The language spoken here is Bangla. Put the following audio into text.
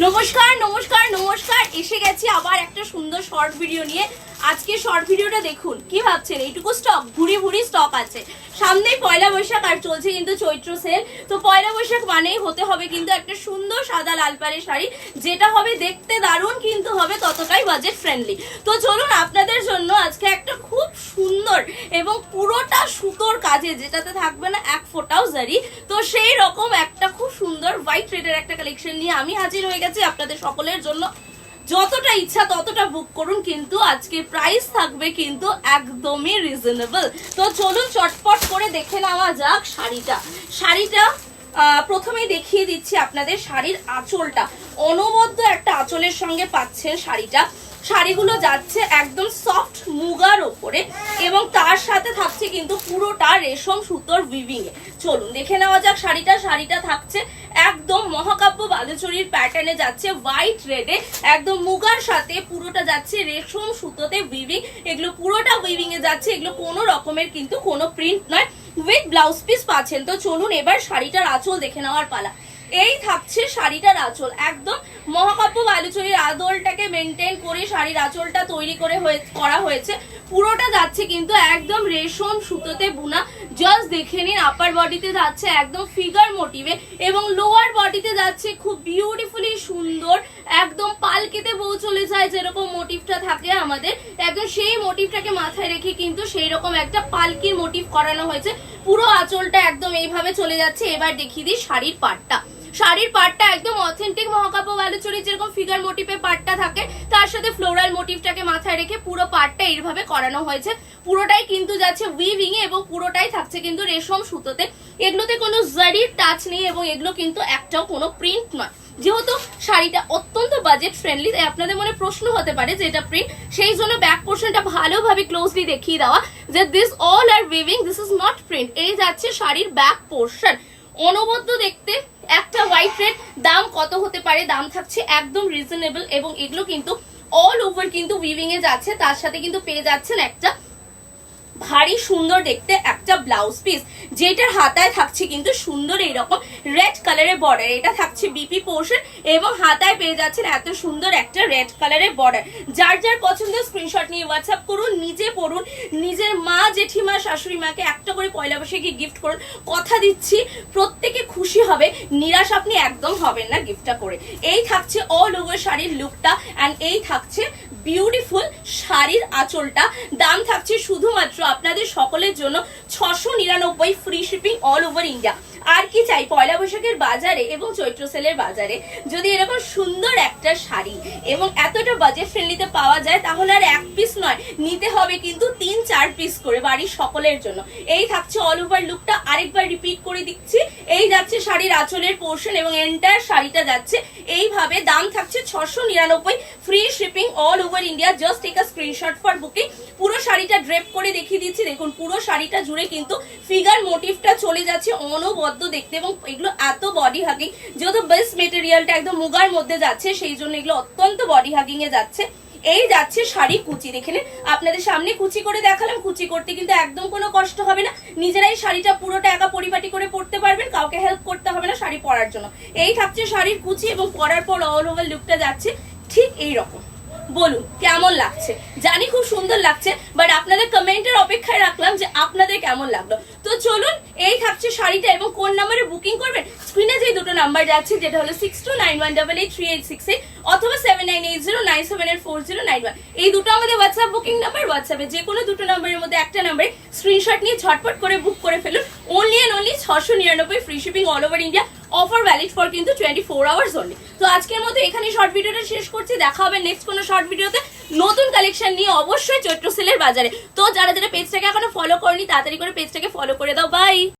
নমস্কার নমস্কার নমস্কার। এসে গেছি আবার একটা সুন্দর শর্ট ভিডিও নিয়ে। আজকে শর্ট ভিডিওটা দেখুন, কি ভাবছেন? এইটুকু স্টক ভুরি ভুরি স্টক আছে। সামনেই পয়লা বৈশাখ আর চলছে কিন্তু চৈত্র সেল তো পয়লা বৈশাখ মানেই হতে হবে কিন্তু একটা সুন্দর সাদা লাল পাড়ের শাড়ি, যেটা হবে দেখতে দারুণ কিন্তু হবে ততটাই বাজেট ফ্রেন্ডলি তো চলুন, আপনাদের জন্য আজকে একটা খুব সুন্দর এবং পুরোটা সুতোর কাজে, যেটাতে থাকবে না এক ফোটাও জারি। তো সেই রকম একটা খুব সুন্দর হোয়াইট রেডের একটা কালেকশন নিয়ে আমি হাজির হয়ে গেছি আপনাদের সকলের জন্য। যতটা ইচ্ছা ততটা বুক করুন, কিন্তু আজকে প্রাইস থাকবে কিন্তু একদমই রিজনেবল তো চলুন চটপট করে দেখে নেওয়া যাক শাড়িটা। শাড়িটা প্রথমেই দেখিয়ে দিচ্ছি আপনাদের শাড়ির আঁচলটা। অনবদ্য একটা আঁচলের সঙ্গে পাচ্ছেন শাড়িটা। শাড়িগুলো যাচ্ছে একদম সফট ওপরে এবং তার সাথে থাকছে কিন্তু পুরোটা রেশম সুতোর উইভিং এ। চলুন, দেখে নেওয়া যাক শাড়িটা। শাড়িটা থাকছে একদম মহাকাব্য প্যাটার্নে যাচ্ছে হোয়াইট রেডে একদম মুগার সাথে পুরোটা যাচ্ছে রেশম সুতোতে উইভিং এগুলো পুরোটা উইভিং এ যাচ্ছে, এগুলো কোনো রকমের কিন্তু কোনো প্রিন্ট নয়। উইথ ব্লাউজ পিস পাচ্ছেন। তো চলুন এবার শাড়িটার আঁচল দেখে নেওয়ার পালা। এই থাকছে শাড়িটার আঁচল। একদম মহাকাব্য বালুচরির আদলটাকে মেনটেন করে শাড়ির আঁচলটা তৈরি করে করা হয়েছে। পুরোটা যাচ্ছে কিন্তু একদম রেশম সুতোতে বুনা। জাস্ট দেখে নিন আপার বডিতে যাচ্ছে একদম ফিগার মোটিভে এবং লোয়ার বডিতে যাচ্ছে খুব বিউটিফুলি সুন্দর, একদম পালকিতে বউ চলে যায় যেরকম মোটিভটা থাকে আমাদের। একদম সেই মোটিভটাকে মাথায় রেখে কিন্তু সেই রকম একটা পালকির মোটিভ করানো হয়েছে। পুরো আঁচলটা একদম এইভাবে চলে যাচ্ছে। এবার দেখিয়ে দিই শাড়ির পাটটা শাড়ির পাটটা একদম অথেন্টিক মহাকাব্য বালুচরি যেরকম ফিগার মোটিভে পাটটা থাকে, তার সাথে ফ্লোরাল মোটিভটাকে মাথায় রেখে পুরো পাটটা এইভাবে করানো হয়েছে। পুরোটাই কিন্তু যাচ্ছে উইভিং এ এবং পুরোটাই থাকছে কিন্তু রেশম সুতোতে। এগুলোতে কোনো জারির টাচ নেই এবং এগুলো কিন্তু একটাও কোনো প্রিন্ট নয়। যেহেতু শাড়িটা অত্যন্ত বাজেট ফ্রেন্ডলি তাই আপনাদের মনে প্রশ্ন হতে পারে যে এটা প্রিন্ট সেই জন্য ব্যাক পোর্শনটা ভালোভাবে ক্লোজলি দেখিয়ে দেওয়া যে this all are weaving this is not print এই যাচ্ছে শাড়ির ব্যাক পোর্শন অনবদ্য দেখতে রেড দাম কত হতে পারে? দাম থাকছে একদম রিজনেবল এবং এগুলো কিন্তু অল ওভার কিন্তু উইভিং এ যাচ্ছে। তার সাথে কিন্তু পেয়ে যাচ্ছেন একটা ভারী সুন্দর দেখতে একটা ব্লাউজ পিস যেটার হাতায় থাকছে কিন্তু সুন্দর এইরকম রেড কালারের বর্ডার এটা থাকছে বিপি পোর্শন এবং হাতায় পেয়ে যাচ্ছেন এত সুন্দর একটা রেড কালারের বর্ডার যার যার পছন্দ স্ক্রিনশট নিয়ে হোয়াটসঅ্যাপ করুন, নিজে পড়ুন, নিজের মা জেঠিমা, শাশুড়ি মাকে একটা করে পয়লা বৈশাখে গিফট করুন। কথা দিচ্ছি, প্রত্যেকে খুশি হবে, নিরাশ আপনি একদম হবেন না গিফটটা করে। এই থাকছে অল ওভার শাড়ির লুকটা অ্যান্ড এই থাকছে বিউটিফুল শাড়ির আঁচলটা। দাম থাকছে শুধুমাত্র আপনাদের সকলের জন্য ছশো নিরানব্বই free shipping all over India আর কি চাই? পয়লা বৈশাখের বাজারে এবং চৈত্র সেলের বাজারে। যদি এরকম সুন্দর একটা শাড়ি এবং এতটা বাজেট ফ্রেন্ডলিতে পাওয়া যায়, তাহলে আর এক পিস নয়, নিতে হবে কিন্তু তিন চার পিস করে বাড়ির সকলের জন্য। এই থাকছে অল ওভার লুকটা আরেকবার রিপিট করে দিচ্ছি। শাড়ির আঁচলের পোর্শন এবং এন্টার শাড়িটা যাচ্ছে। এইভাবে দাম থাকছে ছশো নিরানব্বই। Free shipping all over India just take a screenshot for booking পুরো শাড়িটা ড্রেপ করে দেখিয়ে দিচ্ছি। দেখুন, পুরো শাড়িটা জুড়ে কিন্তু ফিগার মোটিভটা চলে যাচ্ছে অনবদ্য দেখতে এবং এগুলো এত বডি হাগিং যেহেতু বেস্ট মেটেরিয়ালটা একদম মুগার মধ্যে যাচ্ছে, সেই জন্য এগুলো অত্যন্ত বডি হাগিং এ যাচ্ছে। এই যাচ্ছে শাড়ি কুচি। দেখে আপনাদের সামনে কুচি করে দেখালাম, কুচি করতে কিন্তু একদম কোনো কষ্ট হবে না। নিজেরাই শাড়িটা পুরোটা একা পরিপাটি করে পরতে পারবেন, কাউকে হেল্প করতে হবে না শাড়ি পরার জন্য। এই থাকছে শাড়ির কুচি এবং পরার পর অল ওভার লুকটা যাচ্ছে ঠিক এই রকম। বলুন, কেমন লাগছে? জানি খুব সুন্দর লাগছে বাট আপনাদের কমেন্টের অপেক্ষায় রাখলাম যে আপনাদের কেমন লাগল। তো চলুন, এই থাকছে শাড়িটা এবং কোন নাম্বারে বুকিং করবেন? স্ক্রিনে যে দুটো নাম্বার যাচ্ছে, যেটা হলো six two nine one double eight three eight six eight অথবা seven nine eight zero, nine seven eight four zero, nine one. এই দুটো আমাদের হোয়াটসঅ্যাপ বুকিং নাম্বার হোয়াটসঅ্যাপে যে কোনো দুটো নাম্বারের মধ্যে একটা নাম্বারে স্ক্রিনশট নিয়ে ঝটপট করে বুক করে ফেলুন। অনলি অ্যান্ড অনলি ছশো নিরানব্বই free shipping all over India offer valid for কিন্তু টোয়েন্টি ফোর আওয়ার্স অনলি তো আজকের মতো এখানে শর্ট ভিডিওটা শেষ করছি, দেখা হবে নেক্সট কোনো শর্ট ভিডিওতে নতুন কালেকশন নিয়ে অবশ্যই চৈত্র সেলের বাজারে। তো যারা যারা পেজটাকে এখনও ফলো করেনি, তাড়াতাড়ি করে পেজটাকে ফলো করে দাও। বাই